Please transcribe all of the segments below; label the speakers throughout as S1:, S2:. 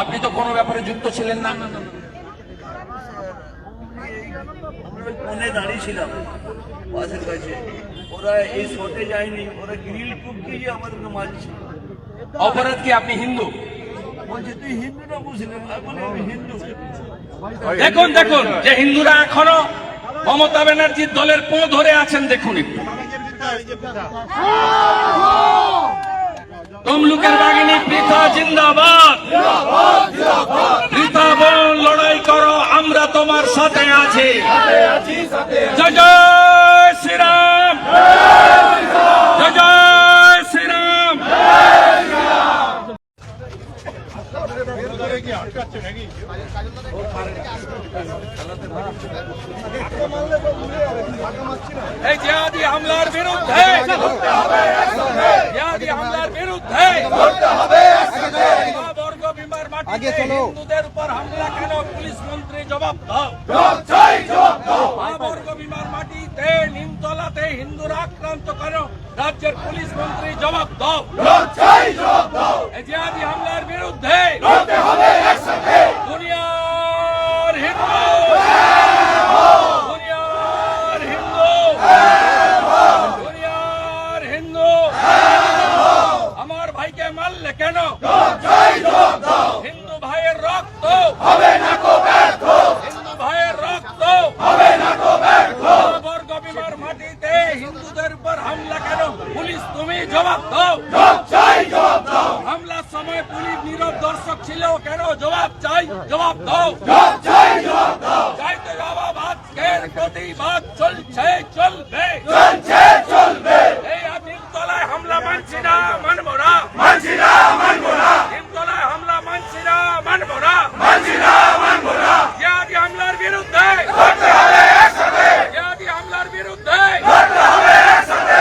S1: আপনি তো কোনো ব্যাপারে যুক্ত ছিলেন না।
S2: আমরা ওই দাঁড়িয়েছিলাম কাছে। ওরা এই শটে যায়নি ওরা গ্রিল আমাদেরকে মারছে।
S1: অপরাধ কি আপনি হিন্দু?
S2: বলছে তুই হিন্দু না মুসলিম? আমি হিন্দু।
S1: দেখুন দেখুন যে হিন্দুরা এখনও মমতা ব্যানার্জির দলের পো ধরে আছেন দেখুন একটু। তমলুকের বাগিনী পৃথা জিন্দাবাদ। পৃথা বোন লড়াই করো, আমরা তোমার সাথে আছি। জয় জয় শ্রীরাম জয় জয় শ্রীরাম এই জিহাদি হামলার বিরুদ্ধে জিহাদি হামলার বিরুদ্ধে বর্গ বিমার চলো। হিন্দুদের উপর হামলা কেন? পুলিশ মন্ত্রী জবাব দাও। বর্গ বিমার মাটিতে নিমতলাতে হিন্দুরা আক্রান্ত কেন? রাজ্যের পুলিশ মন্ত্রী জবাব দাও। এই জিহাদি হামলার বিরুদ্ধে দুনিয়ার হিন্দু দুনিয়ার হিন্দু দুনিয়ার হিন্দু আমার ভাইকে মারলে কেন হিন্দু ভাইয়ের রক্ত হবে না হিন্দু ভাইয়ের রক্ত হবে না বর্গ বিমার মাটিতে হিন্দুদের উপর হামলা কেন? পুলিশ তুমি জবাব দাও। হামলার সময় পুলিশ নীরব দর্শক ছিল কেন? জবাব চাই জবাব দাও। চাইতে জবাব আজকের প্রতিবাদ চলছে চলবে চলছে চলবে এই নিমতলায় হামলা মানছি না মানবো না মানছি না মানবো না নিমতলায় হামলা মানছি না মানবো না মানছি না মানবো না জিহাদি হামলার বিরুদ্ধে করতে হবে একসাথে জিহাদি হামলার বিরুদ্ধে করতে হবে একসাথে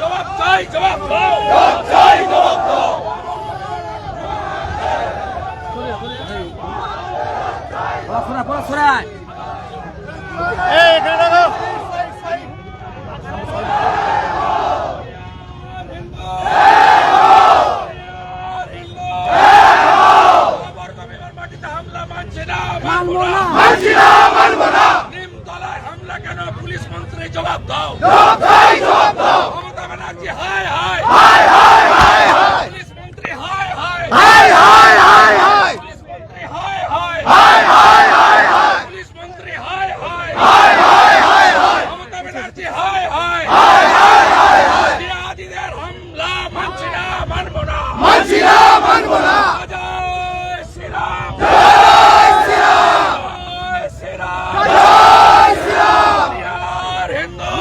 S1: জবাব চাই জবাব দাও জবাব চাই জবাব দাও নিমতলায় হামলা কেন পুলিশ মন্ত্রী জবাব দাও মমতা ব্যানার্জি হায় হায় পুলিশ মন্ত্রী হায় হায় পুলিশ মন্ত্রী হায় হায় পুলিশ মন্ত্রী হায় হায় মমতা ব্যানার্জি হায় হায় জিহাদিদের হামলা মানছি না মানবো না
S3: মানছি না মানবো না
S1: জয় শ্রীরাম জয় শ্রীরাম
S3: জয় শ্রীরাম
S1: বিহার হিন্দু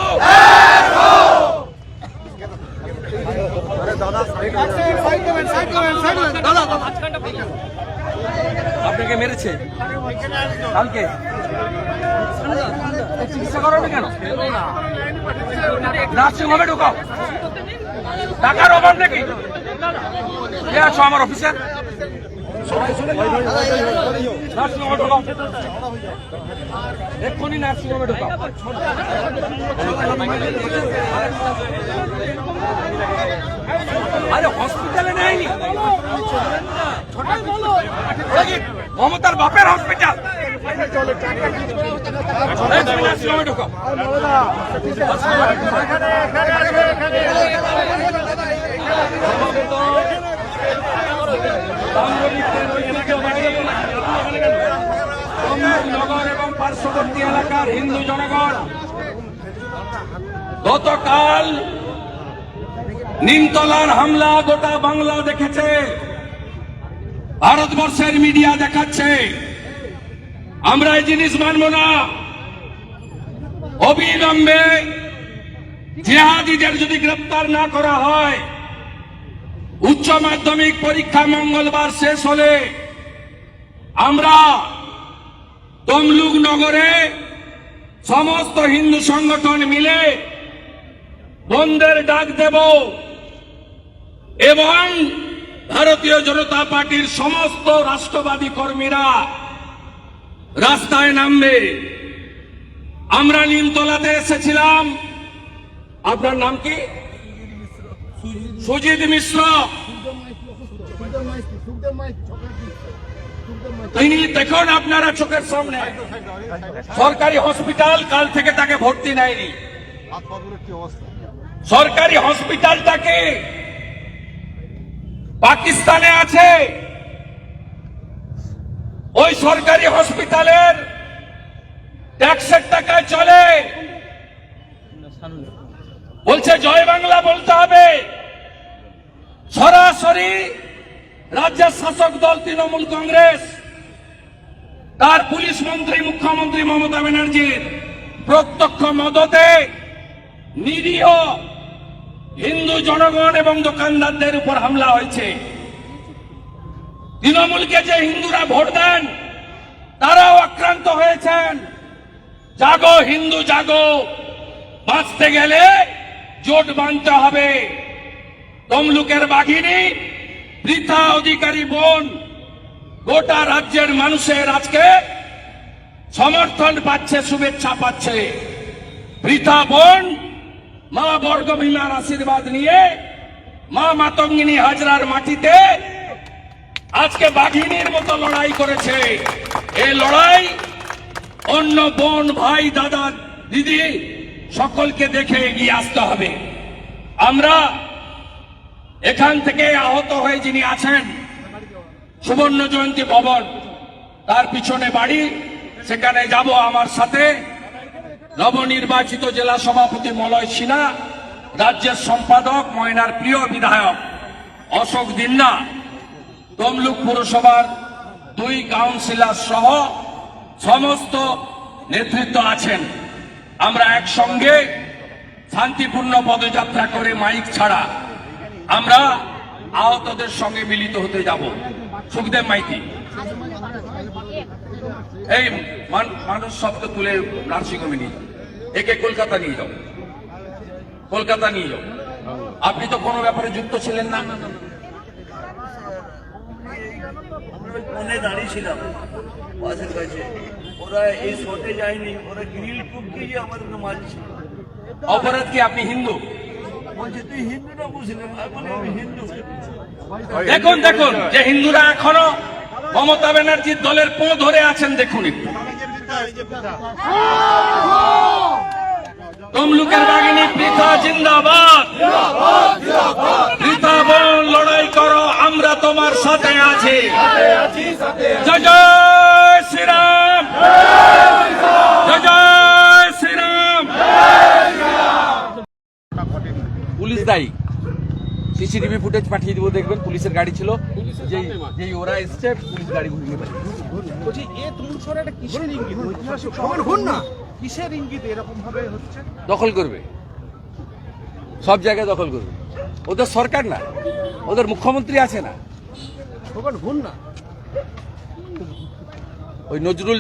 S1: আপনাকে মেরেছে? কালকে? চিকিৎসা করাবে কেন? নার্সিং হোমে ঢুকাও। টাকার অভাব নাকি? আমার অফিসে নার্সিং হোমে ঢুকাও এক্ষুনি নার্সিং হোমে ঢুকাও। আরে হসপিটালে নেয়নি। মমতার বাপের হসপিটাল এই তুমি নার্সিং হোমে ঢুকাও। পার্শ্ববর্তী এলাকার হিন্দু জনগণ, গতকাল নিমতলার হামলা গোটা বাংলা দেখেছে, ভারতবর্ষের মিডিয়া দেখাচ্ছে। আমরা এই জিনিস মানব না। অবিলম্বে জিহাদিদের যদি গ্রেপ্তার না করা হয়, উচ্চ মাধ্যমিক পরীক্ষা মঙ্গলবার শেষ হলে আমরা তমলুক নগরে সমস্ত হিন্দু সংগঠন মিলে বন্ধের ডাক দেব এবং ভারতীয় জনতা পার্টির সমস্ত রাষ্ট্রবাদী কর্মীরা রাস্তায় নামবে আমরা নিমতলাতে এসেছিলাম আপনার নাম কি সুজিত মিশ্র তিনি দেখুন আপনারা চোখের সামনে। সরকারি হসপিটাল কাল থেকে তাকে ভর্তি নেয়নি। সরকারি হসপিটালটাকে পাকিস্তানে আছে? ওই সরকারি হসপিটালের ট্যাক্সের টাকায় চলে। বলছে, জয় বাংলা বলতে হবে। সরাসরি রাজ্যের শাসক দল তৃণমূল কংগ্রেস, তার পুলিশ মন্ত্রী, মুখ্যমন্ত্রী মমতা ব্যানার্জির প্রত্যক্ষ মদতে নিরীহ হিন্দু জনগণ এবং দোকানদারদের উপর হামলা হয়েছে। তৃণমূলকে যে হিন্দুরা ভোট দেন, তারাও আক্রান্ত হয়েছেন। জাগো হিন্দু, জাগো, বাঁচতে গেলে জোট বাঁধতে হবে। তমলুকের বাঘিনী বৃথা অধিকারী বোন, গোটা রাজ্যের মানুষের আজকে সমর্থন পাচ্ছে, শুভেচ্ছা পাচ্ছে। বৃথা বোন, মা বর্গভীমার আশীর্বাদ নিয়ে মা মাতঙ্গিনী হাজরার মাটিতে আজকে বাঘিনীর মতো লড়াই করেছে। এই লড়াই অন্য বোন, ভাই, দাদা, দিদি সকলকে দেখে এগিয়ে আসতে হবে। আমরা এখান থেকে আহত হয়ে যিনি আছেন, সুবর্ণ জয়ন্তী ভবন, তার পিছনে বাড়ি, সেখানে যাব আমার সাথে। নবনির্বাচিত জেলা সভাপতি মলয় সিনহা, রাজ্যের সম্পাদক, ময়নার প্রিয় বিধায়ক অশোক দিন্না, তমলুক পুরসভার দুই কাউন্সিলর সহ সমস্ত নেতৃত্ব আছেন। আমরা একসঙ্গে শান্তিপূর্ণ পদযাত্রা করে মাইক ছাড়া আমরা আহতদের সঙ্গে মিলিত হতে যাব। সুখদেব মাইতি। এই মান- মানুষ শব্দ তুলে নার্সিংহোমে নিয়ে যাও। একে কলকাতা নিয়ে যাও। কলকাতা নিয়ে যাও। আপনি তো কোনো ব্যাপারে যুক্ত ছিলেন না।
S2: দাঁড়িয়েছিলাম। বাসের কাছে। ওরা এই শটে যায়নি। ওরা গ্রিল
S1: অপরাধ কি আপনি হিন্দু? দেখুন দেখুন, যে হিন্দুরা এখনও মমতা ব্যানার্জির দলের পো ধরে আছেন, দেখুন তমলুকের বাগিনী পৃথা জিন্দাবাদ। পৃথা বোন লড়াই করো, আমরা তোমার সাথে আছি। জয় জয় শ্রীরাম। জয় জয় শ্রীরাম
S4: পুলিশ দায়ী। সিসিটিভি ফুটেজ পাঠিয়ে দিব দেখবেন পুলিশের গাড়ি ছিল। যেই যেই ওরা এসছে পুলিশ গাড়ি ঘুরিয়ে
S5: বলছি এ তুমসর একটা কিসের ইঙ্গিত? ঐতিহাসিক শহর হন না। কিসের ইঙ্গিত? এরকম ভাবে হচ্ছে?
S4: দখল করবে। সব জায়গায় দখল করবে। ওদের সরকার না। ওদের মুখ্যমন্ত্রী আছে না।
S5: তখন হন না।
S4: ওই নজরুল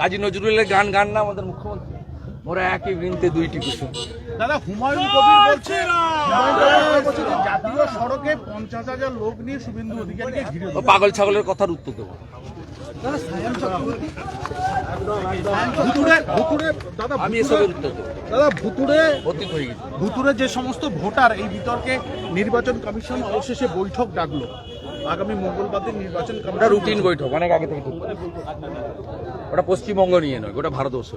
S4: কাজী নজরুলের গান গান না আমাদের মুখ্যমন্ত্রী। ওরা একই বৃন্তে দুইটি কুসুম
S5: দাদা হুমায়ুন কবির বলছে জাতীয় সড়কে পঞ্চাশ হাজার লোক নিয়ে শুভেন্দু অধিকারীকে ঘিরে
S4: পাগল ছাগলের কথার উত্তর দেবো।
S5: ভুতুরে
S4: হয়ে
S5: যে সমস্ত ভোটার এই বিতর্কে নির্বাচন কমিশন অবশেষে বৈঠক ডাকলো। আগামী মঙ্গলবার দিন নির্বাচন
S4: ওটা রুটিন বৈঠক অনেক আগে থেকে ওটা পশ্চিমবঙ্গ নিয়ে নয় ওটা ভারতবর্ষ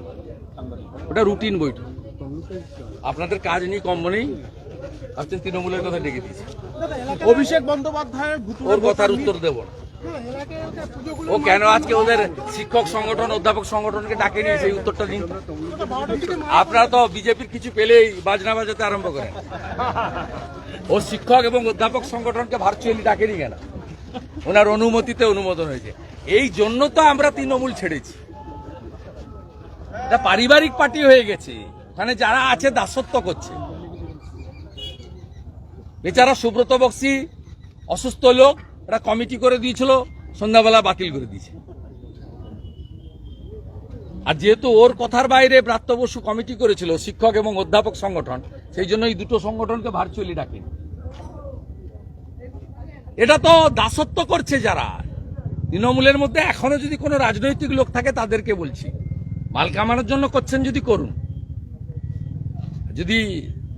S4: ওটা রুটিন বৈঠক। আপনাদের কাজ নেই কম নেই আপনি তৃণমূলের কথা ডেকে দিয়েছে।
S5: অভিষেক বন্দ্যোপাধ্যায়
S4: ওর কথার উত্তর দেব না। ও কেন আজকে ওদের শিক্ষক সংগঠন অধ্যাপক সংগঠনকে ডাকে নিয়ে সেই উত্তরটা দিন। আপনারা তো বিজেপির কিছু পেলেই বাজনা বাজাতে আরম্ভ করেন। ও শিক্ষক এবং অধ্যাপক সংগঠনকে ভার্চুয়ালি ডাকেনি কেন? ওনার অনুমতিতে অনুমোদন হয়েছে। এই জন্য তো আমরা তৃণমূল ছেড়েছি। এটা পারিবারিক পার্টি হয়ে গেছে। ওখানে যারা আছে দাসত্ব করছে। বেচারা সুব্রত বক্সি, অসুস্থ লোক একটা কমিটি করে দিয়েছিল, সন্ধ্যাবেলা বাতিল করে দিয়েছে। আর যেহেতু ওর কথার বাইরে ব্রাত্য বসু কমিটি করেছিল, শিক্ষক এবং অধ্যাপক সংগঠন, সেই জন্য এই দুটো সংগঠনকে ভার্চুয়ালি ডাকেন। এটা তো দাসত্ব করছে যারা। তৃণমূলের মধ্যে এখনও যদি কোনো রাজনৈতিক লোক থাকে, তাদেরকে বলছি। মাল কামানোর জন্য করছেন যদি করুন। যদি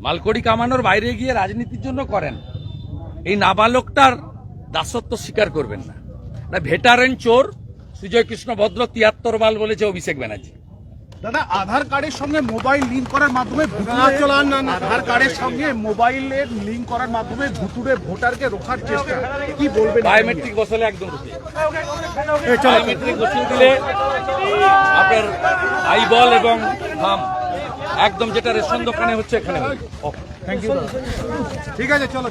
S4: মালকড়ি কামানোর বাইরে গিয়ে রাজনীতির জন্য করেন এই নাবালকটার
S1: দাসত্ব স্বীকার করবেন না। না ভেটারেন চোর সুজয় কৃষ্ণ ভদ্র তিয়াত্তর বাল বলেছে অভিষেক ব্যানার্জি।
S5: দাদা আধার কার্ডের সঙ্গে মোবাইল লিঙ্ক করার মাধ্যমে আধার কার্ডের সঙ্গে মোবাইলের লিঙ্ক করার মাধ্যমে ভুতুরে ভোটারকে রোখার চেষ্টা। কি বলবেন?
S1: বায়োমেট্রিক বসালে একদম বায়োমেট্রিক বসিয়ে দিলে আপনার আইবল এবং থাম একদম যেটা রেশন দোকানে হচ্ছে এখানে।
S5: থ্যাংক ইউ ঠিক আছে চলো।